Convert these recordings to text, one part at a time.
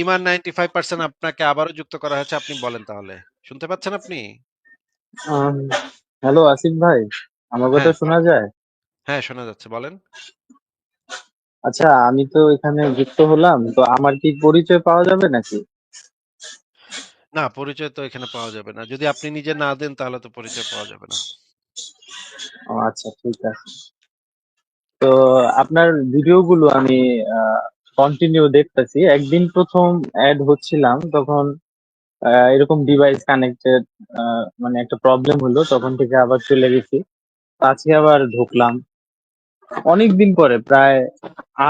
ইমান 95% আপনাকে আবারও যুক্ত করা হয়েছে। আপনি বলেন তাহলে। শুনতে পাচ্ছেন আপনি? হ্যালো আসিফ ভাই, আমার কথা হ্যাঁ, শোনা যায়? হ্যাঁ শোনা যাচ্ছে। বলেন। আচ্ছা আমি তো এখানে যুক্ত হলাম। তো আমার কি পরিচয় পাওয়া যাবে নাকি? না, পরিচয় তো এখানে পাওয়া যাবে না। যদি আপনি নিজে না দেন তাহলে তো পরিচয় পাওয়া যাবে না। আচ্ছা ঠিক আছে। তো আপনার ভিডিওগুলো আমি কন্টিনিউ দেখতেছি। একদিন প্রথম অ্যাড হচ্ছিলাম তখন এরকম ডিভাইস কানেক্টেড মানে একটা প্রবলেম হলো। তখন থেকে আবার চলে গেছি। আজকে আবার ঢুকলাম। অনেক দিন পরে প্রায়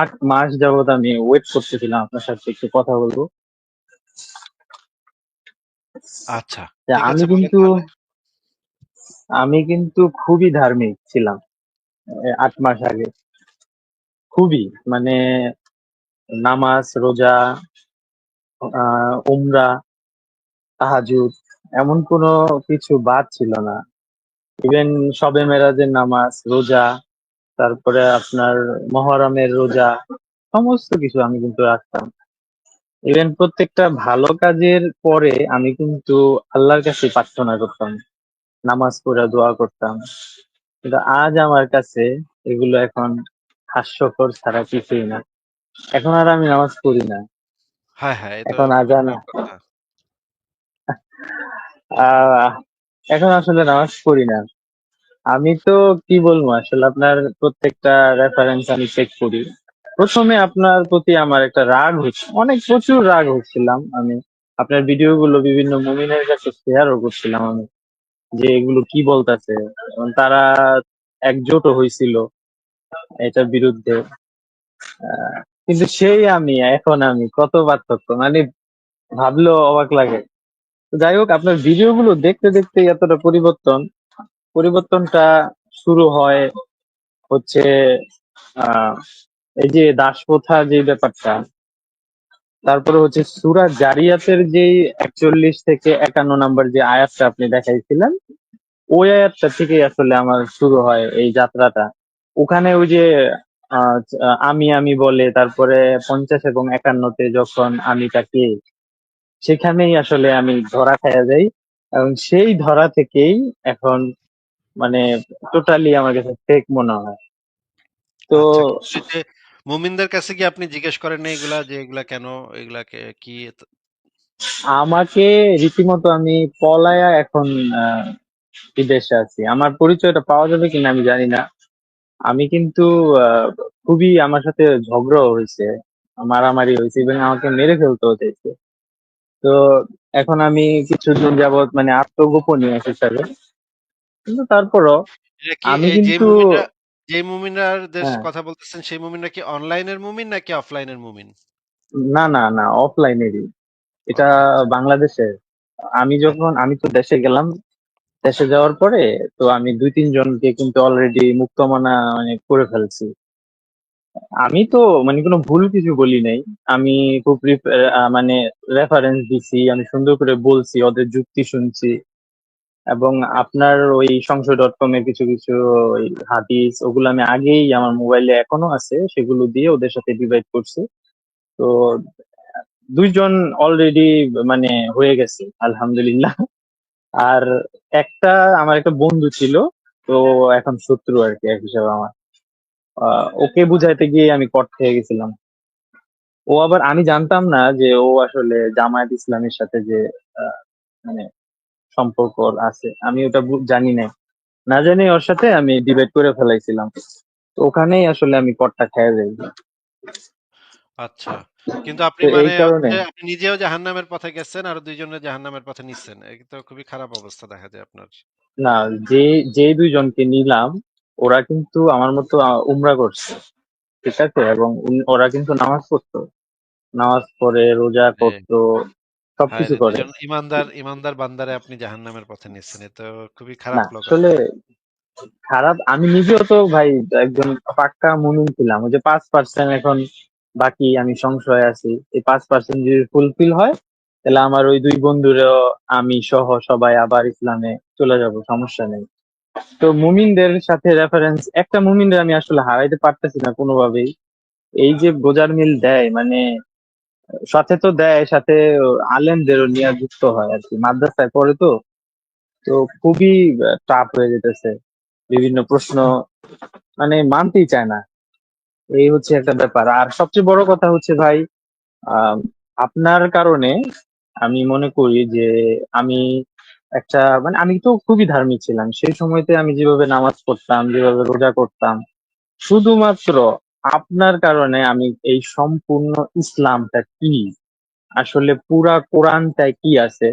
আট মাস যাবৎ আমি ওয়েট করতেছিলাম আপনার সাথে একটু কথা বলব আচ্ছা, আমি কিন্তু আমি কিন্তু খুবই ধার্মিক ছিলাম। আট মাস আগে। খুবই। মানে নামাজ, রোজা, আ উমরা, তাহাজ্জুদ এমন কোনো কিছু বাদ ছিল না। ইভেন শবে মেরাজের নামাজ, রোজা, তারপরে আপনার মহরমের রোজা সমস্ত কিছু আমি কিন্তু রাখতাম। ইভেন প্রত্যেকটা ভালো কাজের পরে আমি কিন্তু আল্লাহর কাছে প্রার্থনা করতাম। নামাজ পড়ে দোয়া করতাম। কিন্তু আজ আমার কাছে এগুলো এখন হাস্যকর ছাড়া কিছুই না। এখন আর আমি নামাজ পড়ি না। হ্যাঁ, হ্যাঁ, এখন আজান কথা। এখন আসলে নামাজ পড়ি না। আমি তো কি বলব আসলে আপনার প্রত্যেকটা রেফারেন্স আমি চেক করি। প্রথমে আপনার প্রতি আমার একটা রাগ হচ্ছে অনেক প্রচুর রাগ হচ্ছিলাম আমি। আপনার ভিডিও গুলো বিভিন্ন মুমিনের কাছে শেয়ারও করছিলাম আমি। যে এগুলো কি বলতাছে। এবং তারা একজোটও হয়েছিল এটার বিরুদ্ধে। কিন্তু সেই আমি এখন আমি কত পার্থক্য মানে ভাবলেও অবাক লাগে। যাই হোক আপনার ভিডিওগুলো দেখতে, দেখতে এতটা পরিবর্তন, পরিবর্তনটা শুরু হয় হচ্ছে এই যে দাসপ্রথা যে ব্যাপারটা, তারপরে হচ্ছে সুরা জারিয়াতের যেই ৪১ থেকে ৫১ নাম্বার যে আয়াতটা আপনি দেখাইছিলেন, ওই আয়াতটা থেকেই আসলে আমার শুরু হয় এই যাত্রাটা। ওখানে ওই যে আমি, আমি বলে তারপরে ৫০ এবং ৫১ তে যখন আমি তাকে সেখানেই আসলে আমি ধরা খাইয়া যাই। এবং সেই ধরা থেকেই এখন মানে টোটালি আমার কাছে ফেক মনে হয়। তো আচ্ছা, মুমিনদের কাছে কি আপনি জিজ্ঞেস করেন এগুলা যে এগুলা কেন? এগুলাকে কি আমাকে রীতিমতো আমি পলায়া এখন বিদেশে আছি। আমার পরিচয়টা পাওয়া যাবে কিনা আমি জানি না। আমি কিন্তু খুবই আমার সাথে ঝগড়াও হয়েছে মারামারি হয়েছে ইভেন আমাকে মেরে ফেলতেও চাইছে। তো এখন আমি কিছুদিন যাবৎ মানে আত্মগোপনীয় হিসাবে। কিন্তু তারপরও আমি যে কিন্তু মুমিনরা যে মুমিনরাদের হ্যাঁ, কথা বলতেছেন সেই মুমিনরা কি অনলাইনের মুমিন নাকি অফলাইনের মুমিন? না, না, না অফলাইনেরই। এটা আচ্ছা, বাংলাদেশের। আমি যখন আমি তো দেশে গেলাম। দেশে যাওয়ার পরে তো আমি ২-৩ জনকে কিন্তু অলরেডি মুক্তমনা মানে করে ফেলছি। আমি তো মানে কোনো ভুল কিছু বলি নাই। আমি খুব মানে রেফারেন্স দিছি, আমি সুন্দর করে বলছি, ওদের যুক্তি শুনছি এবং আপনার ওই সংশয় ডট কম এ কিছু, কিছু ওই হাদিস ওগুলো আমি আগেই আমার মোবাইলে এখনও আছে। সেগুলো দিয়ে ওদের সাথে ডিভাইড করছি। তো দুইজন অলরেডি মানে হয়ে গেছে আলহামদুলিল্লাহ। আর একটা আমার একটা বন্ধু ছিল। তো এখন শত্রু আর কি এক হিসাবে আমার। ওকে বুঝাইতে গিয়ে আমি কট খেয়ে গেছিলাম। ও আবার আমি জানতাম না যে ও আসলে জামায়াত ইসলামীর সাথে যে মানে সম্পর্ক আছে। আমি ওটা জানি নাই। না জানি ওর সাথে আমি ডিবেট করে ফেলাইছিলাম। তো ওখানেই আসলে আমি কটটা খেয়ে যাই। আচ্ছা। কিন্তু আপনি এই মানে কারণে হচ্ছে আপনি নিজেও জাহান্নামের পথে গেছেন আর ২ জনের জাহান্নামের পথে নিচ্ছেন। এই তো খুবই খারাপ অবস্থা দেখা যায় আপনার। না যে, যে ২ জনকে নিলাম ওরা কিন্তু আমার মতো আ উমরা করছে। ঠিক আছে? এবং উন ওরা কিন্তু নামাজ পড়তো। নামাজ পড়ে, রোজা হ্যাঁ, করতো, সবকিছু! ২ করে। ইমানদার ইমানদার বান্দারে আপনি জাহান্নামের পথে নিচ্ছেন। এ তো খুবই না খারাপ আসলে আসলে। খারাপ আমি নিজেও তো ভাই একজন পাক্কা মুমিন ছিলাম। ওই যে পাঁচ পার্সেন্ট এখন বাকি আমি সংশয়ে আছি। এই পাঁচ পার্সেন্ট যদি ফুলফিল হয়, তাহলে আমার ওই ২ বন্ধুরেও আমি সহ সবাই আবার ইসলামে চলে যাব। সমস্যা নেই। তো মুমিনদের সাথে রেফারেন্স একটা মুমিনরে আমি আসলে হারাইতে পারতেছি না কোনোভাবেই। এই যে বোঝার মিল দেয় মানে সাথে তো দেয়, সাথে আলেমদেরও নিয়ে যুক্ত হয় আর কি, মাদ্রাসায় পড়ে তো তো খুবই টাফ হয়ে যেতেছে বিভিন্ন প্রশ্ন মানে মানতেই চায় না এই হচ্ছে একটা ব্যাপার। আর সবচেয়ে বড় কথা হচ্ছে ভাই আপনার কারণে আমি মনে করি যে আমি একটা মানে আমি তো খুবই ধার্মিক ছিলাম। সেই সময়তে আমি যেভাবে নামাজ পড়তাম, যেভাবে রোজা করতাম, শুধুমাত্র আপনার কারণে আমি এই সম্পূর্ণ ইসলামটা কি, আসলে পুরা কোরআনটায় কি আছে,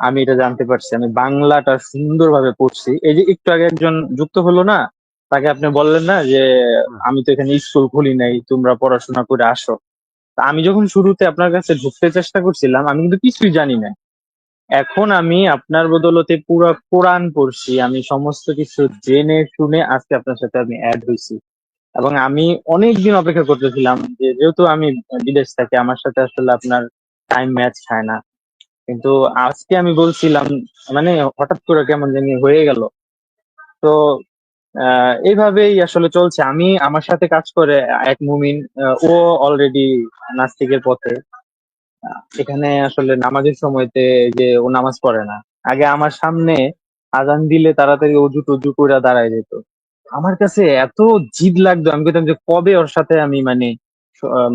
আমি এটা জানতে পারছি। আমি বাংলাটা সুন্দরভাবে পড়ছি। এই যে একটু আগে একজন যুক্ত হলো না তাকে আপনি বললেন না যে আমি তো এখানে স্কুল খুলি নাই তোমরা পড়াশোনা করে আসো। আমি যখন শুরুতে আপনার কাছে ঢুকতে চেষ্টা করছিলাম আমি কিন্তু কিছুই জানি না এখন আমি আপনার বদলতে পুরো কোরআন পড়ছি আমি সমস্ত কিছু জেনে শুনে আজকে আপনার সাথে আমি অ্যাড হয়েছি এবং আমি অনেকদিন অপেক্ষা করতেছিলাম যে যেহেতু আমি বিদেশ থাকি আমার সাথে আসলে আপনার টাইম ম্যাচ খায় না। কিন্তু আজকে আমি বলছিলাম মানে হঠাৎ করে কেমন জানি হয়ে গেল। তো এইভাবেই আসলে চলছে। আমি আমার সাথে কাজ করে এক মুমিন ও অলরেডি নাস্তিকের পথে। এখানে আসলে নামাজের সময়তে যে ও নামাজ পড়ে না। আগে আমার সামনে আজান দিলে তাড়াতাড়ি অজু টজু করে দাঁড়ায় যেত। আমার কাছে এত জিদ লাগতো, আমি বলতাম যে কবে ওর সাথে আমি মানে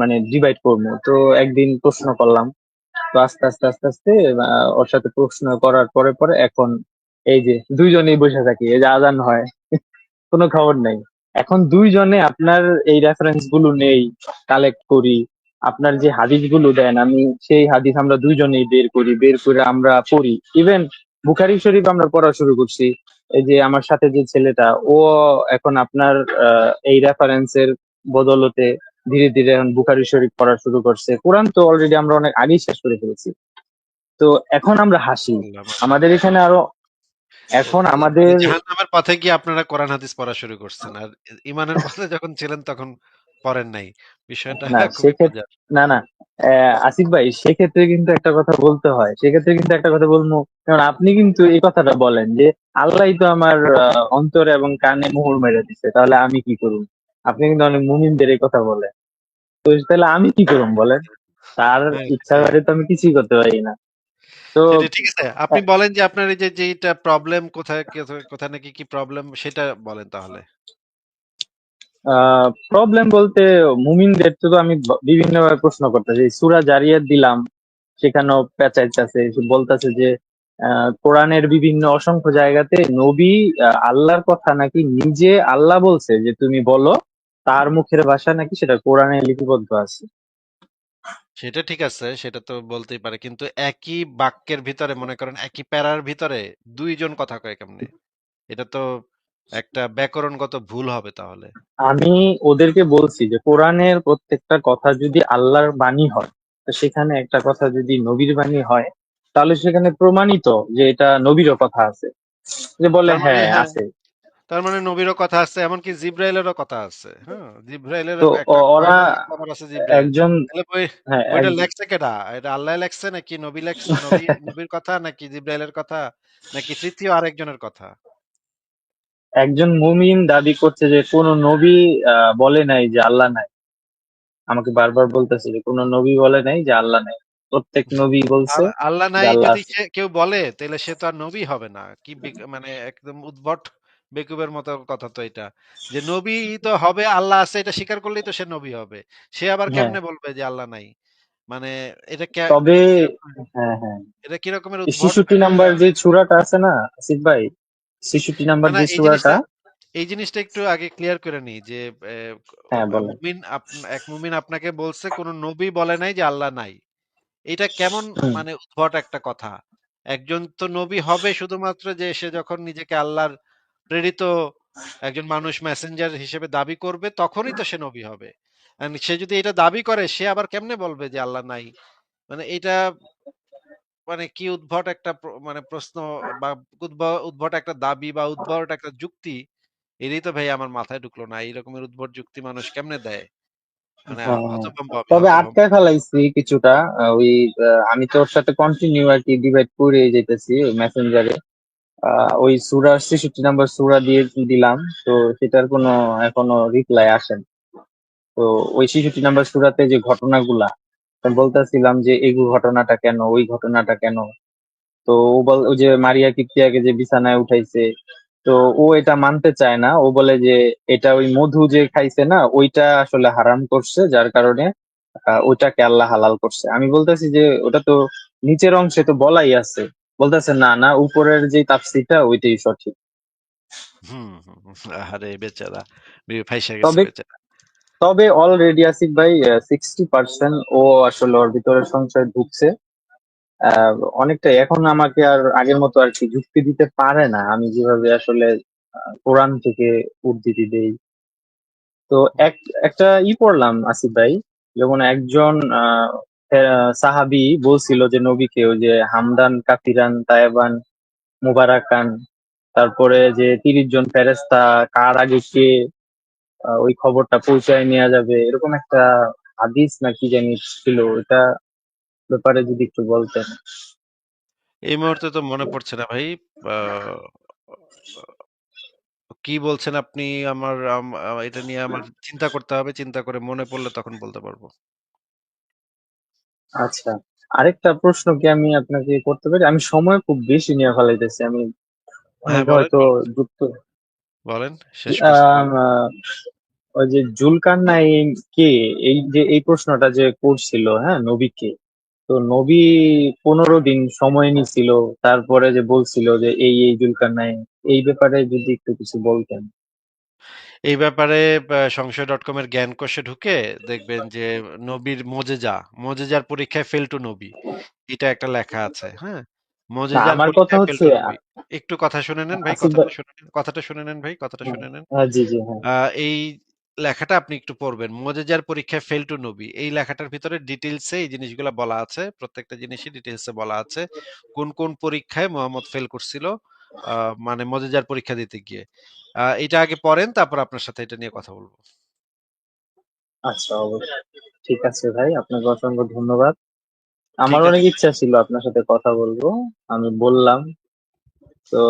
মানে ডিভাইড করব? তো একদিন প্রশ্ন করলাম। তো আস্তে আস্তে আস্তে আস্তে ওর সাথে প্রশ্ন করার পরে পরে এখন এই যে দুইজনেই বসে থাকি, এই যে আজান হয়। কোনো খবর নেই। এখন দুইজনে আপনার এই রেফারেন্সগুলো নেই কালেক্ট করি। আপনার যে হাদিসগুলো দেন আমি সেই হাদিস আমরা দুইজনেই বের করি বের করে আমরা পড়ি। ইভেন বুখারি শরীফ আমরা পড়া শুরু করছি। এই যে আমার সাথে যে ছেলেটা ও এখন আপনার এই রেফারেন্সের বদলতে ধীরে ধীরে এখন বুখারি শরীফ পড়া শুরু করছে। কোরআন তো অলরেডি আমরা অনেক আগেই শেষ করে ফেলেছি। তো এখন আমরা হাসি। আমাদের এখানে আরও এখন আমাদের জাহান্নামের পথে গিয়ে আপনারা কোরআন হাদিস পড়া শুরু করছেন। আর ইমানের পথে যখন ছিলেন তখন পড়েন নাই। বিষয়টা না না আসিফ ভাই সেক্ষেত্রে কিন্তু একটা কথা বলতে হয়। সেক্ষেত্রে কিন্তু একটা কথা বলব। কারণ আপনি কিন্তু এই কথাটা বলেন যে আল্লাহই তো আমার অন্তরে এবং কানে মোহর মেরে দিচ্ছে তাহলে আমি কি করব? আপনি কিন্তু অনেক মুমিনদের এই কথা বলেন। তো তাহলে আমি কি করব বলেন? তার হ্যাঁ, ইচ্ছা করে তো আমি কিছুই করতে পারি না। তো ঠিক আছে আপনি বলেন যে আপনার এই যে যেটা প্রবলেম কোথায় কোথায়- নাকি কি প্রবলেম সেটা বলেন তাহলে। প্রবলেম বলতে মুমিনদের তো আমি ব- বিভিন্নভাবে প্রশ্ন করতেছি। সুরা জারিয়াত দিলাম সেখানেও পেঁচাইতেছে বলতেছে যে আহ, কোরআনের বিভিন্ন অসংখ্য জায়গাতে নবী আল্লাহর কথা নাকি নিজে আল্লাহ বলছে যে তুমি বলো তার মুখের ভাষা নাকি সেটা কোরআনে লিপিবদ্ধ আছে। সেটা ঠিক আছে সেটা তো বলতেই পারে। কিন্তু একই বাক্যের ভিতরে মনে করেন একই প্যারার ভিতরে দুইজন কথা কয় কেমনে? এটা তো একটা ব্যাকরণগত ভুল হবে তাহলে। আমি ওদেরকে বলছি যে কোরআনের প্রত্যেকটা কথা যদি আল্লাহর বাণী হয় তো সেখানে একটা কথা যদি নবীর বাণী হয় তাহলে সেখানে প্রমাণিত যে এটা নবীরও কথা আছে। যে বলে তার মানে হ্যাঁ হ্যাঁ। আছে। তার মানে নবীরও কথা আছে এমনকি জিব্রাইলেরও কথা আছে। হ্যাঁ জিব্রাইলের তো ওরা একজন বই হ্যাঁ লেখছে কেডা? এটা আল্লাহ লেখছে নাকি নবী লেখছে? নবী নবীর কথা নাকি জিব্রাইলের কথা? নাকি তৃতীয় আরেকজনের কথা? একজন মুমিন দাবি করছে যে কোন নবী বলে নাই যে আল্লাহ নাই। আমাকে বারবার বলতেছে যে কোন নবী বলে নাই যে আল্লাহ নাই। প্রত্যেক নবী বলছে আল্লাহ নাই যদি কেউ বলে তাহলে সে তো আর নবী হবে না। কি মানে একদম উদ্ভট বেকুবের মতো কথা তো এটা। যে নবী তো হবে আল্লাহ আছে এটা স্বীকার করলেই তো সে নবী হবে। সে আবার হ্যাঁ। কেমনে বলবে যে আল্লাহ নাই? মানে এটা কে- তবে হ্যাঁ হ্যাঁ। এটা কি রকমের এই উদ্ভট? ছেষট্টি নাম্বার যে চূড়াটা আছে না আসিফ ভাই ছেষট্টি নাম্বার না না যে জিনিসটা এই জিনিসটা একটু আগে ক্লিয়ার করে নিই যে হ্যাঁ মুমিন এক মুমিন আপনাকে বলছে কোন নবী বলে নাই যে আল্লাহ নাই। এটা কেমন মানে উদ্ভট একটা কথা? একজন তো নবী হবে শুধুমাত্র যে সে যখন নিজেকে আল্লাহর প্রেরিত একজন মানুষ মেসেঞ্জার হিসেবে দাবি করবে তখনই তো সে নবী হবে। সে যদি এটা দাবি করে সে আবার কেমনে বলবে যে আল্লাহ নাই? মানে এটা মানে কি উদ্ভট একটা মানে প্রশ্ন বা উদ্ভ- উদ্ভট একটা দাবি বা উদ্ভট একটা যুক্তি এটাই তো ভাই আমার মাথায় ঢুকলো না। এই রকমের উদ্ভট যুক্তি মানুষ কেমনে দেয়? মানে হ্যাঁ। তবে আটকায় ফেলাইছি কিছুটা। ওই আমি তো ওর সাথে কন্টিনিউ আর কি ডিভাইড করে যেতেছি মেসেঞ্জারে ওই সুরার ছেষট্টি নাম্বার সুরা দিয়ে দিলাম, তো সেটার কোনো এখনও রিপ্লাই আসেন। তো ওই ছেষট্টি নাম্বার সুরাতে যে ঘটনাগুলা বলতেছিলাম যে এই ঘটনাটা কেন, ওই ঘটনাটা কেন? তো ও বল ওই যে মারিয়া কিপ্তিয়াকে যে বিছানায় উঠাইছে, তো ও এটা মানতে চায় না। ও বলে যে এটা ওই মধু যে খাইছে না, ওইটা আসলে হারাম করছে, যার কারণে ওইটাকে আল্লাহ হালাল করছে। আমি বলতেছি যে ওটা তো নিচের অংশে তো বলাই আছে। বলতেছে না না উপরের যে তাফসিরটা ওইটাই সঠিক। হুম, হুম। বেচারা। ফাইসা গেছে তবে বেচারা। তবে অলরেডি আসিফ ভাই সিক্সটি পার্সেন্ট ও আসলে ওর ভিতরে সংশয় ঢুকছে। অনেকটাই। এখন আমাকে আর আগের মতো আর কি যুক্তি দিতে পারে না। আমি যেভাবে আসলে কোরআন থেকে উদ্ধৃতি দেই। তো এক একটা ই পড়লাম আসিফ ভাই যেমন একজন সাহাবী বলছিল যে নবীকে ওই যে হামদান, কাফিরান তায়েবান মুবারাকান, তারপরে যে তিরিশ জন ফেরেস্তা কার আগে কে ওই খবরটা পৌঁছায় নেওয়া যাবে, এরকম একটা হাদিস না কি ছিল এটা ব্যাপারে যদি একটু বলতেন। এই মুহূর্তে তো মনে পড়ছে না ভাই কি বলছেন আপনি, আমার এটা নিয়ে আমার চিন্তা করতে হবে, চিন্তা করে মনে পড়লে তখন বলতে পারব। আচ্ছা আরেকটা প্রশ্ন কি আমি আপনাকে করতে পারি? আমি সময় খুব বেশি নিয়ে ফেলাইতেছি আমি হ্যাঁ অনেক বলেন। হয়তো যুক্ত বলেন শেষ প্রশ্ন। আম, আহ, ওই যে জুলকারনাইন কে এই যে এই প্রশ্নটা যে করছিল হ্যাঁ নবীকে তো নবী পনেরো দিন সময় নিছিল তারপরে যে বলছিল যে এই এই জুলকারনাইন এই ব্যাপারে যদি একটু কিছু বলতেন। এই ব্যাপারে সংশয় ডট কম এর জ্ঞান কোষে ঢুকে দেখবেন যে নবীর মোজেজা মোজেজার পরীক্ষায় ফেল টু নবী এটা একটা লেখা আছে হ্যাঁ? মোজেজার আমার কথা হচ্ছে একটু কথা শুনে নেন ভাই কথাটা শুনে নেন কথাটা শুনে নেন ভাই কথাটা শুনে নেন। হ্যাঁ, জি জি হ্যাঁ। এই লেখাটা আপনি একটু পড়বেন মোজেজার পরীক্ষায় ফেল টু নবী। এই লেখাটার ভিতরে ডিটেলসে এই জিনিসগুলো বলা আছে প্রত্যেকটা জিনিসই ডিটেলসে বলা আছে কোন কোন পরীক্ষায় মোহাম্মদ ফেল করছিল মানে মোজেজার পরীক্ষা দিতে গিয়ে। এটা আগে পড়েন তারপর আপনার সাথে এটা নিয়ে কথা বলব। আচ্ছা অবশ্যই। ঠিক আছে ভাই আপনাকে অসংখ্য ধন্যবাদ। আমার অনেক ইচ্ছা ছিল আপনার সাথে কথা বলব আমি বললাম। তো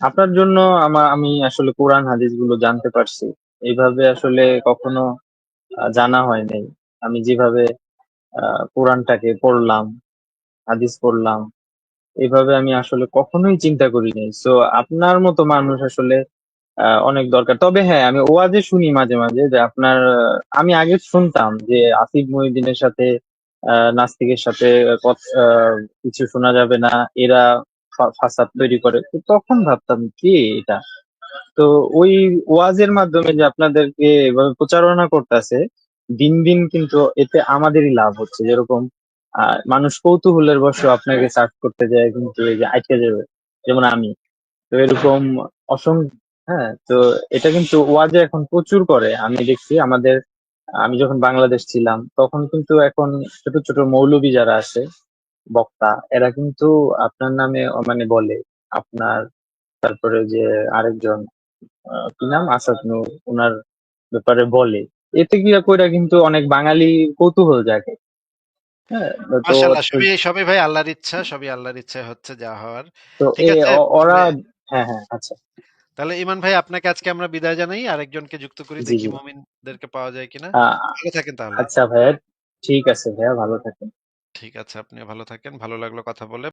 আপনার জন্য আমার আমি আসলে কোরআন হাদিসগুলো জানতে পারছি। এইভাবে আসলে কখনো জানা হয় নাই। আমি যেভাবে আহ, কোরআনটাকে পড়লাম হাদিস পড়লাম এইভাবে আমি আসলে কখনোই চিন্তা করিনি। তো আপনার মতো মানুষ আসলে অনেক দরকার। তবে হ্যাঁ আমি ওয়াজে শুনি মাঝে মাঝে যে আপনার আমি আগে শুনতাম যে আসিফ মহিউদ্দিনের সাথে নাস্তিকের সাথে কিছু শোনা যাবে না, এরা ফাসাদ তৈরি করে। তো তখন ভাবতাম, কি এটা? তো ওই ওয়াজের মাধ্যমে যে আপনাদেরকে এভাবে প্রচারণা করতেছে, দিন দিন কিন্তু এতে আমাদেরই লাভ হচ্ছে। যেরকম আহ, মানুষ কৌতূহলের বশে আপনাকে সার্চ করতে যায় কিন্তু এই যে আটকে যাবে, যেমন আমি। তো এরকম অসংখ্য হ্যাঁ তো এটা কিন্তু ওয়াজে এখন প্রচুর করে। আমি দেখছি আমাদের, আমি যখন বাংলাদেশ ছিলাম, তখন কিন্তু এখন ছোট ছোট মৌলবি যারা আছে, বক্তা, এরা কিন্তু আপনার নামে মানে বলে। আপনার, তারপরে যে আরেকজন কি নাম? আসাদ নূর ওনার ব্যাপারে বলে। এতে কি কইরা কিন্তু অনেক বাঙালি কৌতূহল জাগে। সবই সবই ভাই আল্লাহর ইচ্ছা সবই আল্লাহর ইচ্ছা হচ্ছে যা হওয়ার। ঠিক আছে ওরা হ্যাঁ হ্যাঁ আচ্ছা। তাহলে ইমান ভাই আপনাকে আজকে আমরা বিদায় জানাই আরেকজনকে যুক্ত করি দেখি মুমিনদেরকে পাওয়া যায় কিনা। ভালো থাকেন তাহলে। আচ্ছা ভাইয়া ঠিক আছে ভাইয়া ভালো থাকেন। ঠিক আছে আপনি ভালো থাকেন ভালো লাগল কথা বলে।